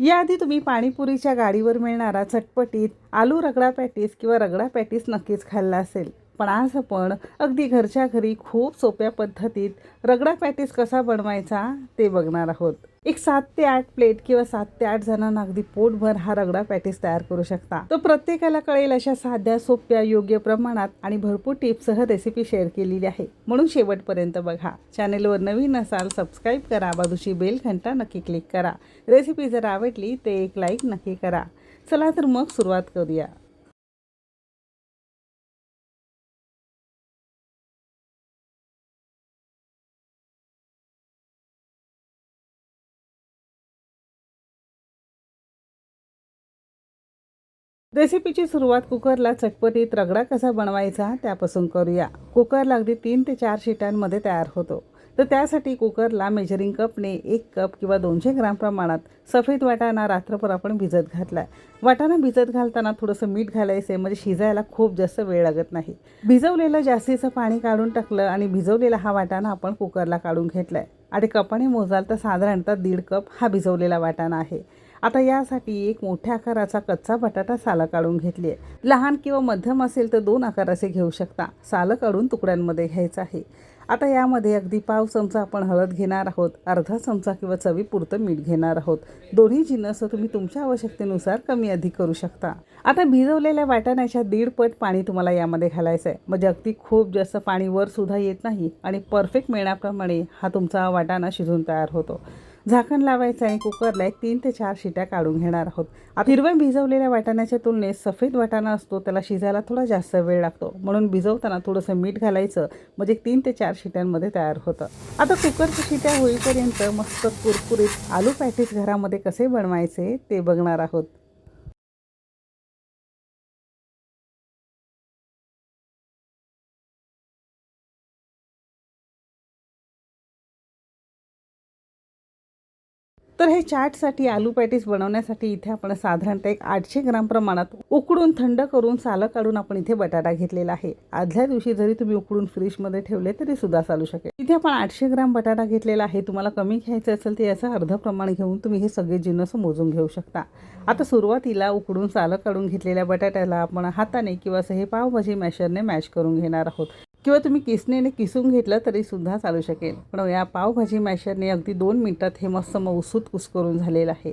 याआधी तुम्ही पाणीपुरीच्या गाडीवर मिळणारा चटपटीत आलू रगडा पॅटीस किंवा रगडा पॅटीस नक्कीच खाल्ला असेल. पण. आज आपण अगदी घरच्या घरी खूप सोप्या पद्धतीत रगडा पॅटीस कसा बनवायचा ते बघणार आहोत. एक सात ते आठ प्लेट किंवा सात ते आठ जणांना अगदी पोटभर हा रगडा पॅटीस तयार करू शकता. तो प्रत्येकाला कळेल अशा साध्या सोप्या योग्य प्रमाणात आणि भरपूर टिप्ससह रेसिपी शेअर केलेली आहे. म्हणून शेवटपर्यंत बघा. चॅनेलवर नवीन असाल सबस्क्राईब करा. बाजूची बेल घंटा नक्की क्लिक करा. रेसिपी जर आवडली ते एक लाईक नक्की करा. चला तर मग सुरुवात करूया. रेसिपीची सुरुवात कुकरला चटपटीत रगडा कसा बनवायचा त्यापासून करूया. कुकरला अगदी तीन ते चार शिटांमध्ये तयार होतो. तर त्यासाठी कुकरला मेजरिंग कपने एक कप किंवा दोनशे ग्राम प्रमाणात सफेद वाटाणा रात्रभर आपण भिजत घातला वाटाणा भिजत घालताना थोडंसं मीठ घालायचं म्हणजे शिजायला खूप जास्त वेळ लागत नाही. भिजवलेलं जास्तीचं पाणी काढून टाकलं आणि भिजवलेला हा वाटाणा आपण कुकरला काढून घेतला आहे आणि कपाने मोजाल तर साधारणतः दीड कप हा भिजवलेला वाटाणा आहे. आता यासाठी एक मोठ्या आकाराचा कच्चा बटाटा सालं काढून घेतली आहे लहान किंवा मध्यम असेल तर दोन आकाराचे घेऊ शकता. सालं काढून तुकड्यांमध्ये घ्यायचं आहे. आता यामध्ये अगदी पाव चमचा आपण हळद घेणार आहोत अर्धा चमचा किंवा चवीपुरतं मीठ घेणार आहोत. दोन्ही जिन्नस तुम्ही तुमच्या आवश्यकतेनुसार कमी अधिक करू शकता. आता भिजवलेल्या वाटाण्याच्या दीड पट पाणी तुम्हाला यामध्ये घालायचं आहे म्हणजे अगदी खूप जास्त पाणी वर सुद्धा येत नाही आणि परफेक्ट मिळण्याप्रमाणे हा तुमचा वाटाणा शिजून तयार होतो. झाकण लावायचं आहे कुकरला एक तीन ते चार शिट्या काढून घेणार आहोत. आता हिरव्या भिजवलेल्या वाटाण्याच्या तुलनेत सफेद वाटाणा असतो त्याला शिजायला थोडा जास्त वेळ लागतो. म्हणून भिजवताना थोडंसं मीठ घालायचं म्हणजे तीन ते चार शिट्यांमध्ये तयार होतं. आता कुकरच्या शिट्या होईपर्यंत मस्त कुरकुरीत आलू पॅटीस घरामध्ये कसे बनवायचे ते बघणार आहोत. तर हे चाटसाठी आलू पॅटीस बनवण्यासाठी इथे आपण साधारणतः एक आठशे ग्राम प्रमाणात उकडून थंड करून सालं काढून आपण इथे बटाटा घेतलेला आहे. आदल्या दिवशी जरी तुम्ही उकडून फ्रीजमध्ये ठेवले तरी सुद्धा चालू शकेल. इथे आपण आठशे ग्राम बटाटा घेतलेला आहे. तुम्हाला कमी घ्यायचं असेल तर याचं अर्ध प्रमाण घेऊन तुम्ही हे सगळे जिन्नस मोजून घेऊ शकता. आता सुरुवातीला उकडून सालं काढून घेतलेल्या बटाट्याला आपण हाताने किंवा असं हे पावभाजी मॅशरने मॅश करून घेणार आहोत. किंवा तुम्ही किसणीने किसून घेतलं तरीसुद्धा चालू शकेल. पण या पावभाजी मॅशरने अगदी दोन मिनटात हे मस्त मऊसूत कुसकरून झालेलं आहे.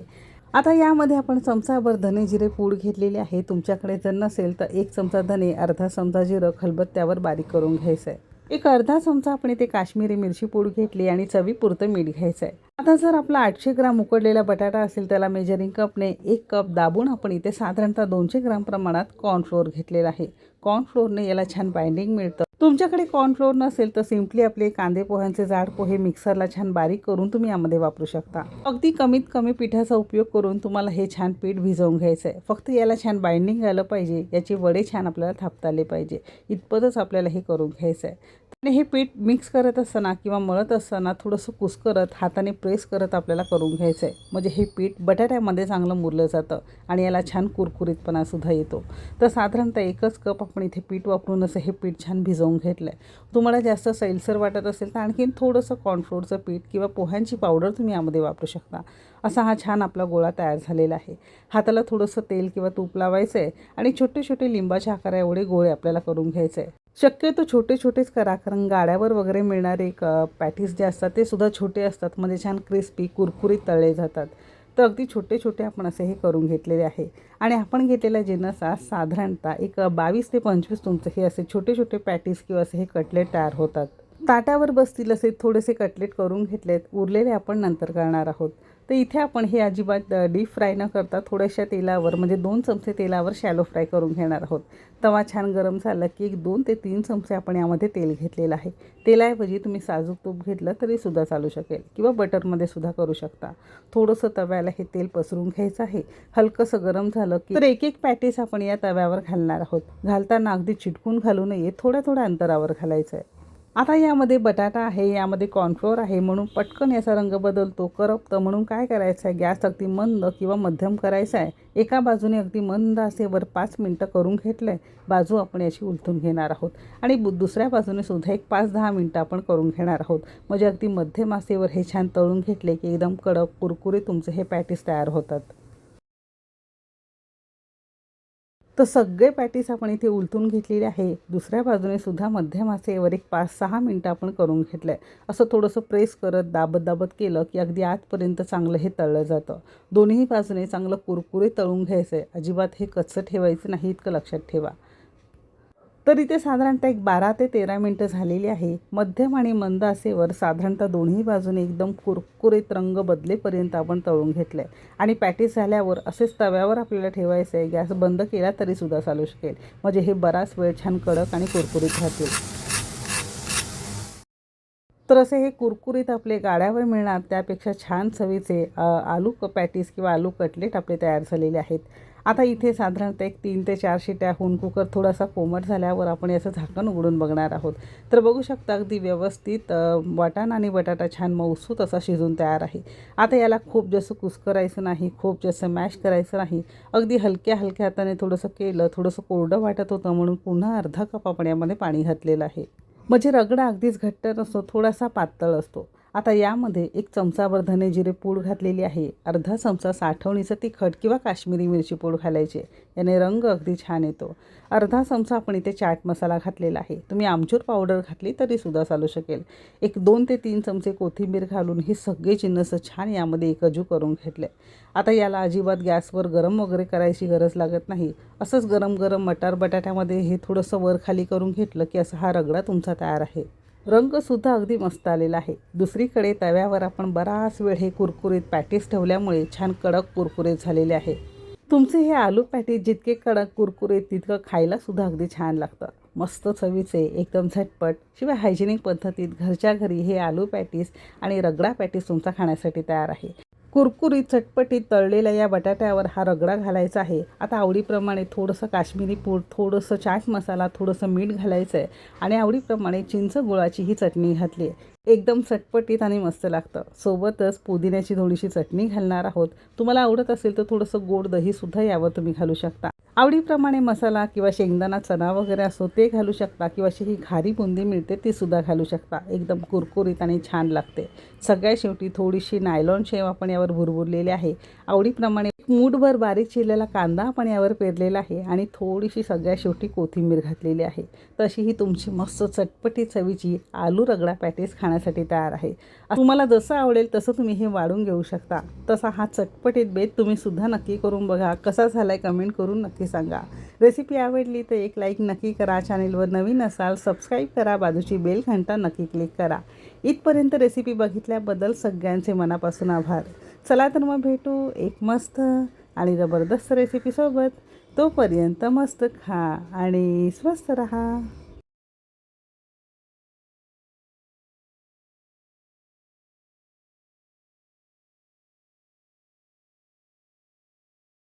आता यामध्ये आपण चमचाभर धने जिरे पूड घेतलेले आहे. तुमच्याकडे जर नसेल तर एक चमचा धने अर्धा चमचा जिरं खलबत्त्यावर बारीक करून घ्यायचं आहे एक अर्धा चमचा आपण इथे काश्मीरी मिरची पूड घेतली आणि चवीपुरतं मीठ घ्यायचं आहे आता जर आपला आठशे ग्राम उकडलेला बटाटा असेल त्याला मेजरिंग कपने एक कप दाबून आपण इथे साधारणतः दोनशे ग्राम प्रमाणात कॉर्नफ्लोअर घेतलेला आहे. कॉर्नफ्लोअरने याला छान बाइंडिंग मिळतं. तुमच्याकडे कॉर्नफ्लोअर नसेल तर सिम्पली आपले कांदे पोह्यांचे जाड पोहे मिक्सरला छान बारीक करून तुम्ही यामध्ये वापरू शकता. अगदी कमीत कमी पिठाचा उपयोग करून तुम्हाला हे छान पीठ भिजवून घ्यायचं आहे फक्त याला छान बाइंडिंग आलं पाहिजे याचे वडे छान आपल्याला थापता आले पाहिजे. इतपतच आपल्याला हे करून घ्यायचं आहे आणि हे पीठ मिक्स करत असताना किंवा मळत असताना थोडंसं कुसकरत हाताने प्रेस करत आपल्याला करून घ्यायचं आहे म्हणजे हे पीठ बटाट्यामध्ये चांगलं मुरलं जातं आणि याला छान कुरकुरीतपणासुद्धा येतो. तर साधारणतः एकच कप आपण इथे पीठ वापरून असं हे पीठ छान भिजवून घेतलं आहे तुम्हाला जास्त सैलसर वाटत असेल तर आणखीन थोडंसं कॉर्नफ्लोअरचं पीठ किंवा पोह्यांची पावडर तुम्ही यामध्ये वापरू शकता. असा हा छान आपला गोळा तयार झालेला आहे. हाताला थोडंसं तेल किंवा तूप लावायचं आहे आणि छोटे छोटे लिंबाच्या आकारा एवढे गोळे आपल्याला करून घ्यायचे आहे शक्यतो छोटे छोटेच करा कारण गाड्यावर वगैरे मिळणारे क पॅटीस जे असतात ते सुद्धा छोटे असतात. म्हणजे छान क्रिस्पी कुरकुरीत तळले जातात. तर अगदी छोटे छोटे आपण असे हे करून घेतलेले आहे. आणि आपण घेतलेल्या जिन्नसा साधारणतः एक बावीस ते पंचवीस तुमचे हे असे छोटे छोटे पॅटीस किंवा असे हे कटलेट तयार होतात. ताटावर बसतील असे थोडेसे कटलेट करून घेतलेत. उरलेले आपण नंतर करणार आहोत. तर इथे आपण हे अजिबात डीप फ्राय न करता थोड्याशा तेलावर म्हणजे दोन चमचे तेलावर शॅलो फ्राय करून घेणार आहोत. तवा छान गरम झाला की एक दोन ते तीन चमचे आपण यामध्ये तेल घेतलेलं आहे. तेलाऐवजी तुम्ही साजूक तूप घेतलं तरीसुद्धा चालू शकेल किंवा बटरमध्ये सुद्धा करू शकता. थोडंसं तव्याला हे तेल पसरून घ्यायचं आहे. हलकंसं गरम झालं की तर एक एक पॅटीस आपण या तव्यावर घालणार आहोत. घालताना अगदी चिटकून घालू नये थोड्या थोड्या अंतरावर घालायचं आहे आता यामध्ये बटाटा आहे यामध्ये कॉर्नफ्लोअर आहे म्हणून पटकन याचा रंग बदलतो करपतं म्हणून काय करायचं आहे? गॅस अगदी मंद किंवा मध्यम करायचा आहे. एका बाजूने अगदी मंद असेवर पाच मिनटं करून घेतलं आहे बाजू आपण याची उलथून घेणार आहोत. आणि दुसऱ्या बाजूने सुद्धा एक पाच दहा मिनटं आपण करून घेणार आहोत. म्हणजे अगदी मध्यम आसेवर हे छान तळून घेतले की एकदम कडक कुरकुरे तुमचे हे पॅटीस तयार होतात. तर सगळे पॅटीस आपण इथे उलटून घेतलेले आहे. दुसऱ्या बाजूने सुद्धा मध्यम आचेवर एक पाच सहा मिनटं आपण करून घेतलं आहे असं थोडंसं प्रेस करत दाबत दाबत केलं की अगदी आतपर्यंत चांगलं हे तळलं जातं. दोन्ही बाजूने चांगलं कुरकुरे तळून घ्यायचं आहे अजिबात हे कच्चं ठेवायचं नाही इतकं लक्षात ठेवा. तर इथे साधारणतः एक बारा ते तेरा मिनटं झालेली आहे. मध्यम आणि मंद आसेवर साधारणतः दोन्ही बाजूने एकदम कुरकुरीत रंग बदलेपर्यंत आपण तळून घेतलं आहे आणि पॅटीस झाल्यावर असेच तव्यावर आपल्याला ठेवायचं आहे गॅस बंद केला तरीसुद्धा चालू शकेल. म्हणजे हे बराच वेळ छान कडक आणि कुरकुरीत राहतील. तर असे हे कुरकुरीत आपले गाड्यावर मिळणार त्यापेक्षा छान चवीचे आलू क पॅटीस किंवा आलू कटलेट आपले तयार झालेले आहेत. आता इथे साधारणतः एक तीन ते चार शिट्या होऊन कुकर थोडासा कोमट झाल्यावर आपण याचं झाकण उघडून बघणार आहोत. तर बघू शकता अगदी व्यवस्थित वाटाणा आणि बटाटा छान मऊसूत असा शिजून तयार आहे. आता याला खूप जास्त कुस्करायचं नाही खूप जास्त मॅश करायचं नाही. अगदी हलक्या हलक्या हाताने थोडंसं केलं थोडंसं कोरडं वाटत होतं म्हणून पुन्हा अर्धा कप आपण यामध्ये पाणी घातलेलं आहे. म्हणजे रगडा अगदीच घट्ट नसतो थोडासा पातळ असतो. आता यामध्ये एक चमचाभर धने जिरे पूड घातलेली आहे. अर्धा चमचा साठवणीचं तिखट किंवा काश्मीरी मिरची पूड घालायची. याने रंग अगदी छान येतो. अर्धा चमचा आपण इथे चाट मसाला घातलेला आहे. तुम्ही आमचूर पावडर घातली तरीसुद्धा चालू शकेल. एक दोन ते तीन चमचे कोथिंबीर घालून हे सगळे जिन्नस छान यामध्ये एकजू करून घेतले आता याला अजिबात गॅसवर गरम वगैरे करायची गरज लागत नाही. असंच गरम गरम मटार बटाट्यामध्ये हे थोडंसं वर खाली करून घेतलं की असा हा रगडा तुमचा तयार आहे. रंगसुद्धा अगदी मस्त आलेला आहे. दुसरीकडे तव्यावर आपण बराच वेळ हे कुरकुरीत पॅटीस ठेवल्यामुळे छान कडक कुरकुरीत झालेले आहे. तुमचे हे आलू पॅटीस जितके कडक कुरकुरीत तितकं खायलासुद्धा अगदी छान लागतं. मस्त चवीचे एकदम झटपट. शिवाय हायजेनिक पद्धतीत घरच्या घरी हे आलू पॅटीस आणि रगडा पॅटीस तुमचा खाण्यासाठी तयार आहे. कुरकुरीत चटपटीत तळलेल्या या बटाट्यावर हा रगडा घालायचा आहे. आता आवडीप्रमाणे थोडंसं काश्मीरी पूड थोडंसं चाट मसाला थोडंसं मीठ घालायचं आहे आणि आवडीप्रमाणे चिंच गुळाची ही चटणी घातली आहे. एकदम चटपटीत आणि मस्त लागतं. सोबतच पुदिन्याची थोडीशी चटणी घालणार आहोत. तुम्हाला आवडत असेल तर थोडंसं गोड दहीसुद्धा यावर तुम्ही घालू शकता. आवडीप्रमाणे मसाला किंवा शेंगदाणा चणा वगैरे असो ते घालू शकता किंवा अशी ही घारी बुंदी मिळते ती सुद्धा घालू शकता. एकदम कुरकुरीत आणि छान लागते. सगळ्या शेवटी थोडीशी नायलॉन शेव आपण यावर भुरभुरलेली आहे. आवडीप्रमाणे एक मूठभर बारीक चिरलेला कांदा आपण यावर पेरलेला आहे आणि थोडीशी सगळ्या शेवटी कोथिंबीर घातलेली आहे. तशी ही तुमची मस्त चटपटी चवीची आलू रगडा पॅटीस खाण्यासाठी तयार आहे. तुम्हाला जसं आवडेल तसं तुम्ही हे वाढून घेऊ शकता. तसा हा चटपटीत बेत तुम्ही सुद्धा नक्की करून बघा. कसा झाला आहे कमेंट करून नक्की सांगा. रेसिपी आवडली तर एक लाईक नक्की करा. चॅनेलवर नवीन असाल सबस्क्राईब करा. बाजूची बेल घंटा नक्की क्लिक करा. इथपर्यंत रेसिपी बघितल्याबद्दल सगळ्यांचे मनापासून आभार. चला तर मग भेटू एक मस्त आणि जबरदस्त रेसिपीसोबत तोपर्यंत मस्त खा आणि स्वस्त रहा.